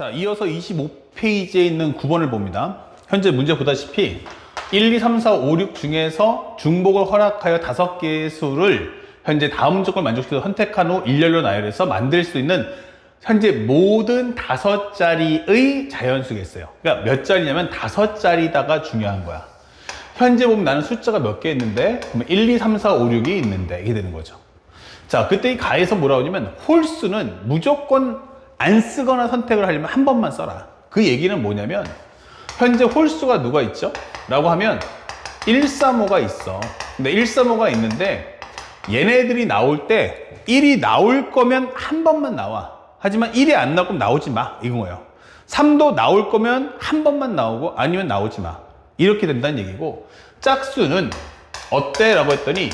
자, 이어서 25페이지에 있는 9번을 봅니다. 현재 문제 보다시피 1, 2, 3, 4, 5, 6 중에서 중복을 허락하여 다섯 개의 수를 현재 다음 조건을 만족시켜서 선택한 후 일렬로 나열해서 만들 수 있는 현재 모든 다섯 자리의 자연수겠어요. 그러니까 몇 자리냐면 다섯 자리다가 중요한 거야. 현재 보면 나는 숫자가 몇 개 있는데, 그러면 1, 2, 3, 4, 5, 6이 있는데, 이게 되는 거죠. 자, 그때 이 가에서 뭐라고 하냐면, 홀수는 무조건 안 쓰거나 선택을 하려면 한 번만 써라. 그 얘기는 뭐냐면, 현재 홀수가 누가 있죠? 라고 하면, 135가 있어. 근데 135가 있는데, 얘네들이 나올 때, 1이 나올 거면 한 번만 나와. 하지만 1이 안 나올 거면 나오지 마. 이건 거예요. 3도 나올 거면 한 번만 나오고, 아니면 나오지 마. 이렇게 된다는 얘기고 짝수는 어때? 라고 했더니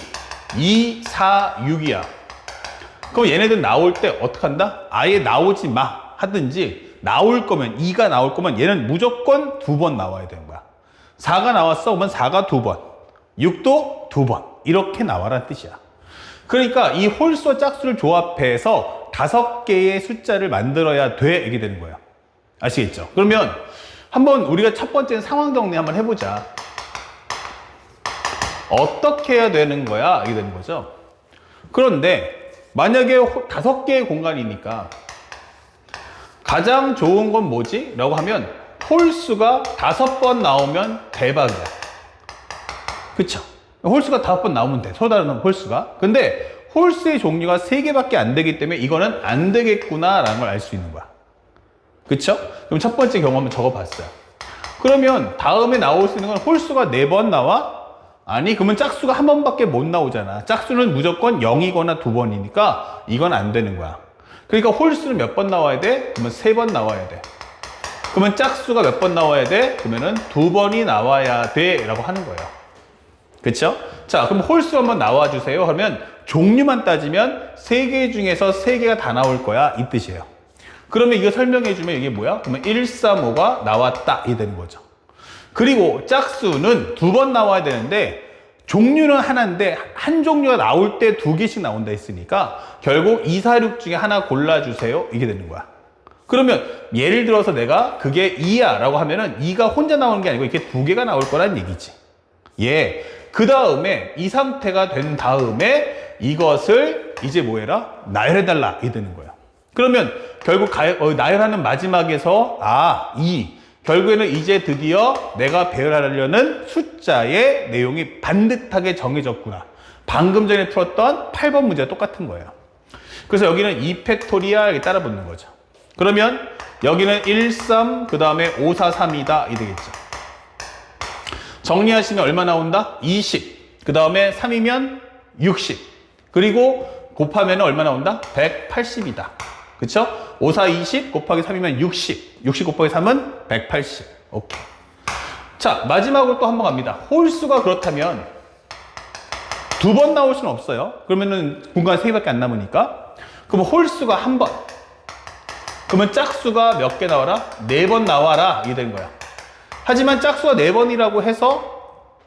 2, 4, 6이야 그럼 얘네들 나올 때 어떻게 한다? 아예 나오지 마 하든지 나올 거면 2가 나올 거면 얘는 무조건 두 번 나와야 되는 거야 4가 나왔어 그러면 4가 두번 6도 두번 이렇게 나와라는 뜻이야 그러니까 이 홀수와 짝수를 조합해서 다섯 개의 숫자를 만들어야 돼 이게 되는 거예요 아시겠죠? 그러면 한번 우리가 첫 번째 상황 정리 한번 해보자. 어떻게 해야 되는 거야? 이게 되는 거죠. 그런데 만약에 호- 다섯 개의 공간이니까 가장 좋은 건 뭐지? 라고 하면 홀수가 다섯 번 나오면 대박이야. 그쵸? 홀수가 다섯 번 나오면 돼. 서로 다른 홀수가. 근데 홀수의 종류가 세 개밖에 안 되기 때문에 이거는 안 되겠구나라는 걸 알 수 있는 거야. 그쵸? 그럼 첫 번째 한번 적어봤어요. 그러면 다음에 나올 수 있는 건 홀수가 네 번 나와? 아니, 그러면 짝수가 한 번밖에 못 나오잖아. 짝수는 무조건 0이거나 두 번이니까 이건 안 되는 거야. 그러니까 홀수는 몇 번 나와야 돼? 그러면 세 번 나와야 돼. 그러면 짝수가 몇 번 나와야 돼? 그러면은 두 번이 나와야 돼. 라고 하는 거예요. 그쵸? 자, 그럼 홀수 한번 나와 주세요. 하면 종류만 따지면 세 개 중에서 세 개가 다 나올 거야. 이 뜻이에요. 그러면 이거 설명해 주면 이게 뭐야? 그러면 135가 나왔다. 이 되는 거죠. 그리고 짝수는 두 번 나와야 되는데 종류는 하나인데 한 종류가 나올 때 두 개씩 나온다 했으니까 결국 2, 4, 6 중에 하나 골라주세요. 이게 되는 거야. 그러면 예를 들어서 내가 그게 2야 라고 하면은 2가 혼자 나오는 게 아니고 이렇게 두 개가 나올 거란 얘기지. 예. 그 다음에 이 상태가 된 다음에 이것을 이제 뭐 해라? 나열해달라. 이게 되는 거예요. 그러면 결국 가, 어, 나열하는 마지막에서 아, 2. 결국에는 이제 드디어 내가 배열하려는 숫자의 내용이 반듯하게 정해졌구나. 방금 전에 풀었던 8번 문제와 똑같은 거예요. 그래서 여기는 2팩토리아 이렇게 따라 붙는 거죠. 그러면 여기는 1, 3, 그 다음에 5, 4, 3이다. 이 되겠죠. 정리하시면 얼마 나온다? 20. 그 다음에 3이면 60. 그리고 곱하면 얼마 나온다? 180이다. 그쵸? 5, 4, 20 곱하기 3이면 60. 60 곱하기 3은 180. 오케이. 자, 마지막으로 또 한 번 갑니다. 홀수가 그렇다면 두 번 나올 수는 없어요. 그러면은 공간 3개밖에 안 남으니까. 그러면 홀수가 한 번. 그러면 짝수가 몇 개 나와라? 네 번 나와라. 이게 되는 거야. 하지만 짝수가 네 번이라고 해서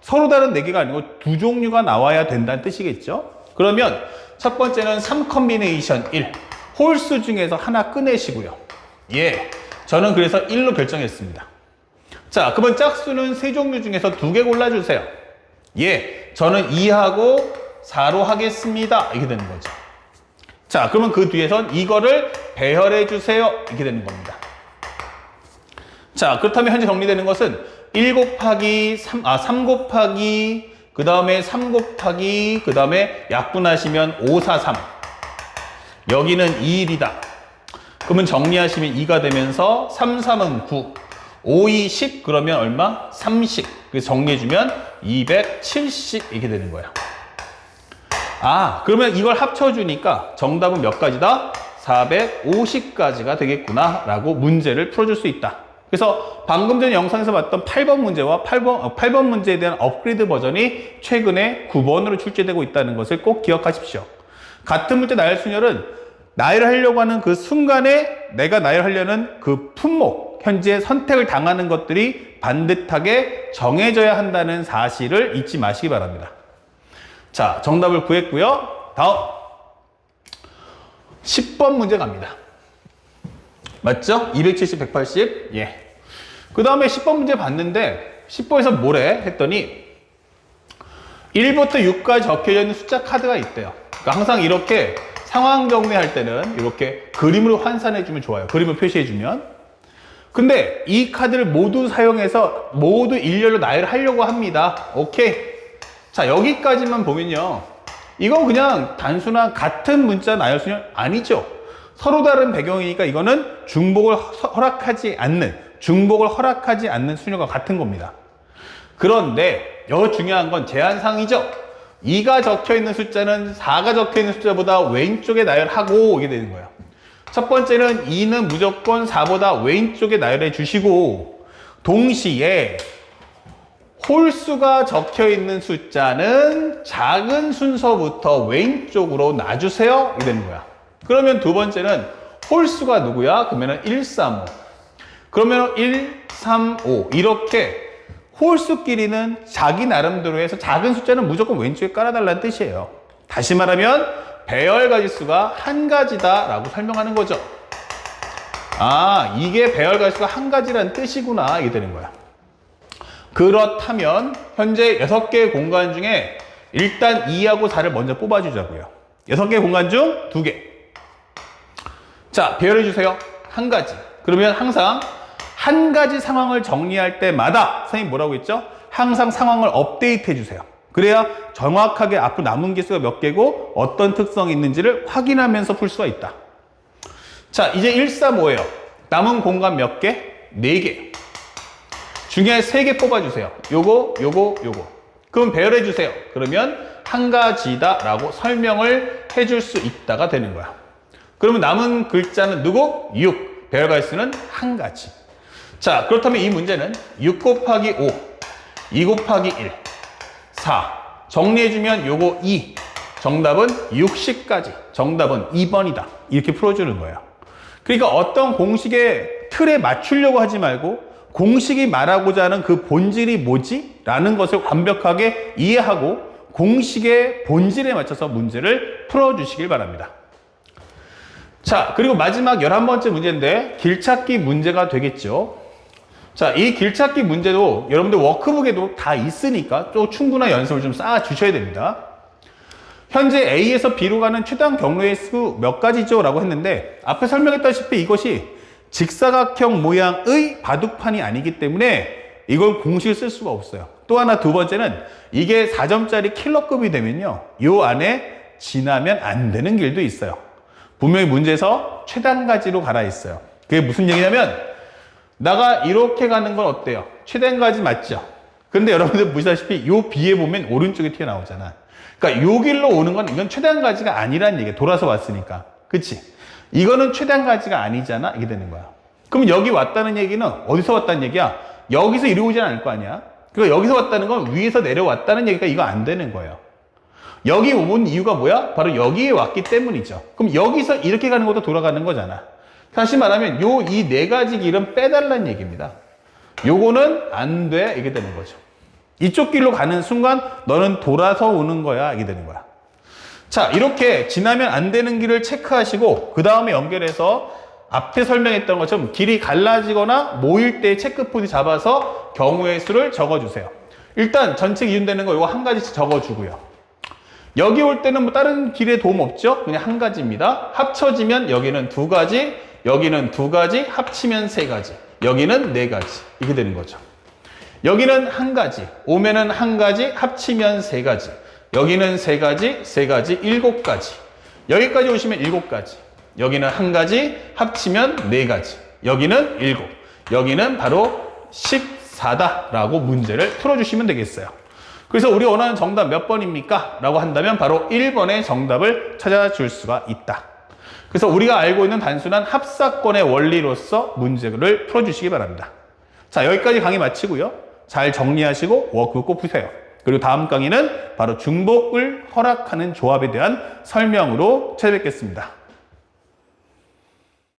서로 다른 네 개가 아니고 두 종류가 나와야 된다는 뜻이겠죠? 그러면 첫 번째는 3 컨비네이션 1. 홀수 중에서 하나 꺼내시고요. 예. 저는 그래서 1로 결정했습니다. 자, 그러면 짝수는 세 종류 중에서 두 개 골라주세요. 예. 저는 2하고 4로 하겠습니다. 이렇게 되는 거죠. 자, 그러면 그 뒤에선 이거를 배열해 주세요. 이렇게 되는 겁니다. 자, 그렇다면 현재 정리되는 것은 1 곱하기 3, 아, 3 곱하기, 그 다음에 3 곱하기, 그 다음에 약분하시면 5, 4, 3. 여기는 2일이다. 그러면 정리하시면 2가 되면서 3, 3은 9. 5, 2, 10 그러면 얼마? 30. 그래서 정리해주면 270 이렇게 되는 거야. 아, 그러면 이걸 합쳐주니까 정답은 몇 가지다? 450가지가 되겠구나 라고 문제를 풀어줄 수 있다. 그래서 방금 전 영상에서 봤던 8번 문제와 8번, 어, 8번 문제에 대한 업그레이드 버전이 최근에 9번으로 출제되고 있다는 것을 꼭 기억하십시오. 같은 문제 나열 순열은 나열하려고 하는 그 순간에 내가 나열하려는 그 품목, 현재 선택을 당하는 것들이 반듯하게 정해져야 한다는 사실을 잊지 마시기 바랍니다. 자, 정답을 구했고요. 다음 10번 문제 갑니다. 맞죠? 270, 180. 예. 그 다음에 10번 문제 봤는데 10번에서 뭐래? 했더니 1부터 6까지 적혀져 있는 숫자 카드가 있대요. 그러니까 항상 이렇게 상황 정리할 때는 이렇게 그림으로 환산해 주면 좋아요. 그림을 표시해 주면. 근데 이 카드를 모두 사용해서 모두 일렬로 나열을 하려고 합니다. 오케이. 자, 여기까지만 보면요. 이건 그냥 단순한 같은 문자 나열 수는 아니죠. 서로 다른 배경이니까 이거는 중복을 허- 허락하지 않는, 중복을 허락하지 않는 수녀가 같은 겁니다. 그런데 여기 중요한 건 제한상이죠. 2가 적혀 있는 숫자는 4가 적혀 있는 숫자보다 왼쪽에 나열하고 이게 되는 거예요. 첫 번째는 2는 무조건 4보다 왼쪽에 나열해 주시고 동시에 홀수가 적혀 있는 숫자는 작은 순서부터 왼쪽으로 놔주세요. 이게 되는 거야. 그러면 두 번째는 홀수가 누구야? 그러면은 1, 3, 5. 그러면 1, 3, 5 이렇게 홀수끼리는 자기 나름대로 해서 작은 숫자는 무조건 왼쪽에 깔아달라는 뜻이에요. 다시 말하면 배열 가지수가 한 가지다라고 설명하는 거죠. 아, 이게 배열 가지수가 한 가지라는 뜻이구나. 이게 되는 거야. 그렇다면 현재 6개의 공간 중에 일단 2하고 4를 먼저 뽑아주자고요. 6개의 공간 중 2개. 자, 배열해 주세요. 한 가지. 그러면 항상 한 가지 상황을 정리할 때마다 선생님 뭐라고 했죠? 항상 상황을 업데이트 해주세요. 그래야 정확하게 앞으로 남은 개수가 몇 개고 어떤 특성이 있는지를 확인하면서 풀 수가 있다. 자, 이제 1, 3, 5예요. 남은 공간 몇 개? 4개. 중에 3개 뽑아주세요. 요거, 요거, 요거. 그럼 배열해 주세요. 그러면 한 가지다 라고 설명을 해줄 수 있다가 되는 거야. 그러면 남은 글자는 누구? 6. 배열 가지수는 한 가지. 자, 그렇다면 이 문제는 6 곱하기 5, 2 곱하기 1, 4. 정리해주면 요거 2. 정답은 60까지. 정답은 2번이다. 이렇게 풀어주는 거예요. 그러니까 어떤 공식의 틀에 맞추려고 하지 말고 공식이 말하고자 하는 그 본질이 뭐지? 라는 것을 완벽하게 이해하고 공식의 본질에 맞춰서 문제를 풀어주시길 바랍니다. 자, 그리고 마지막 11번째 문제인데 길찾기 문제가 되겠죠. 자, 이 길찾기 문제도 여러분들 워크북에도 다 있으니까 또 충분한 연습을 좀 쌓아 주셔야 됩니다. 현재 A에서 B로 가는 최단 경로의 수 몇 가지죠? 라고 했는데 앞에 설명했다시피 이것이 직사각형 모양의 바둑판이 아니기 때문에 이걸 공식을 쓸 수가 없어요. 또 하나 두 번째는 이게 4점짜리 킬러급이 되면요. 요 안에 지나면 안 되는 길도 있어요. 분명히 문제에서 최단가지로 가라 있어요. 그게 무슨 얘기냐면 나가 이렇게 가는 건 어때요? 최단가지 맞죠? 근데 여러분들 보시다시피 요 B에 보면 오른쪽에 튀어나오잖아. 그러니까 요 길로 오는 건 이건 최단가지가 아니란 얘기야. 돌아서 왔으니까. 그치? 이거는 최단가지가 아니잖아. 이게 되는 거야. 그럼 여기 왔다는 얘기는 어디서 왔다는 얘기야? 여기서 이리 오진 않을 거 아니야? 그러니까 여기서 왔다는 건 위에서 내려왔다는 얘기가 이거 안 되는 거예요. 여기 온 이유가 뭐야? 바로 여기에 왔기 때문이죠. 그럼 여기서 이렇게 가는 것도 돌아가는 거잖아. 다시 말하면 요 이 네 가지 길은 빼달라는 얘기입니다. 요거는 안 돼. 이게 되는 거죠. 이쪽 길로 가는 순간 너는 돌아서 오는 거야. 이게 되는 거야. 자, 이렇게 지나면 안 되는 길을 체크하시고 그 다음에 연결해서 앞에 설명했던 것처럼 길이 갈라지거나 모일 때 체크포인트 잡아서 경우의 수를 적어주세요. 일단 전체 기준되는 거 이거 한 가지씩 적어주고요. 여기 올 때는 뭐 다른 길에 도움 없죠? 그냥 한 가지입니다. 합쳐지면 여기는 두 가지, 여기는 두 가지, 합치면 세 가지, 여기는 네 가지. 이게 되는 거죠. 여기는 한 가지, 오면은 한 가지, 합치면 세 가지. 여기는 세 가지, 세 가지, 일곱 가지. 여기까지 오시면 일곱 가지. 여기는 한 가지, 합치면 네 가지. 여기는 일곱. 여기는 바로 14다라고 문제를 풀어주시면 되겠어요. 그래서 우리 원하는 정답 몇 번입니까? 라고 한다면 바로 1번의 정답을 찾아줄 수가 있다. 그래서 우리가 알고 있는 단순한 합사건의 원리로서 문제를 풀어주시기 바랍니다. 자, 여기까지 강의 마치고요. 잘 정리하시고 워크북 꼭 푸세요. 그리고 다음 강의는 바로 중복을 허락하는 조합에 대한 설명으로 찾아뵙겠습니다.